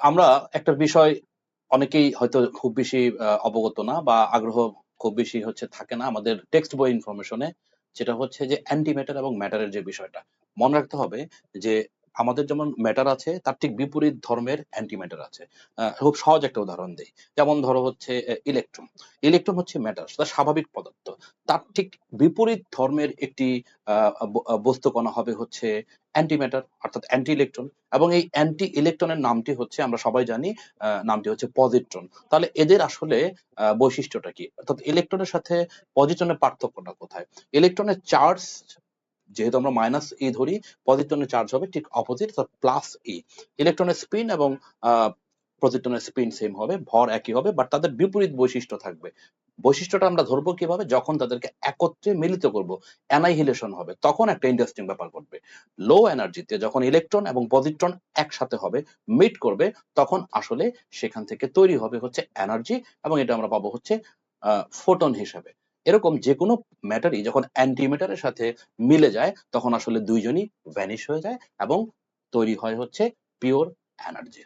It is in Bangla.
আমরা একটা বিষয় অনেকেই হয়তো খুব বেশি অবগত না বা আগ্রহ খুব বেশি হচ্ছে থাকে না আমাদের টেক্সট বই ইনফরমেশনে যেটা হচ্ছে যে অ্যান্টি ম্যাটার এবং ম্যাটারের যে বিষয়টা। মনে রাখতে হবে যে আমাদের যেমন ম্যাটার আছে, তার ঠিক বিপরীত ধর্মের অ্যান্টি ম্যাটার আছে খুব সহজ একটা উদাহরণ দেই। যেমন ধরো হচ্ছে ইলেকট্রন ইলেকট্রন হচ্ছে ম্যাটার সেটা স্বাভাবিক পদার্থ। তার ঠিক বিপরীত ধর্মের একটি বস্তুকণা হবে হচ্ছে অ্যান্টি ম্যাটার অর্থাৎ অ্যান্টি ইলেকট্রন এবং এই অ্যান্টি ইলেকট্রনের নামটি হচ্ছে, আমরা সবাই জানি নামটি হচ্ছে পজিট্রন তাহলে এদের আসলে বৈশিষ্ট্যটা কি? অর্থাৎ ইলেকট্রনের সাথে পজিট্রনের পার্থক্যটা কোথায়? ইলেকট্রনের চার্জ যেহেতু আমরা মাইনাস ই ধরি পজিট্রনের চার্জ হবে ঠিক অপোজিট অর্থাৎ প্লাস ই ইলেকট্রনের স্পিন এবং পজিট্রনের স্পিন সেম হবে, ভর একই হবে বাট তাদের বিপরীত বৈশিষ্ট্য থাকবে। বৈশিষ্ট্যটা আমরা ধরবো কীভাবে? যখন তাদেরকে একত্রে মিলিত করব অ্যানাইহিলেশন হবে, তখন একটা ইন্টারেস্টিং ব্যাপার ঘটবে। লো এনার্জিতে যখন ইলেকট্রন এবং পজিট্রন একসাথে হবে মিট করবে, তখন আসলে সেখান থেকে তৈরি হবে হচ্ছে এনার্জি এবং এটা আমরা পাবো হচ্ছে ফোটন হিসাবে। এরকম যে কোনো ম্যাটারই যখন অ্যান্টিম্যাটারের সাথে মিলে যায়, তখন আসলে দুইজনই ভ্যানিশ হয়ে যায় এবং তৈরি হয় হচ্ছে পিওর এনার্জি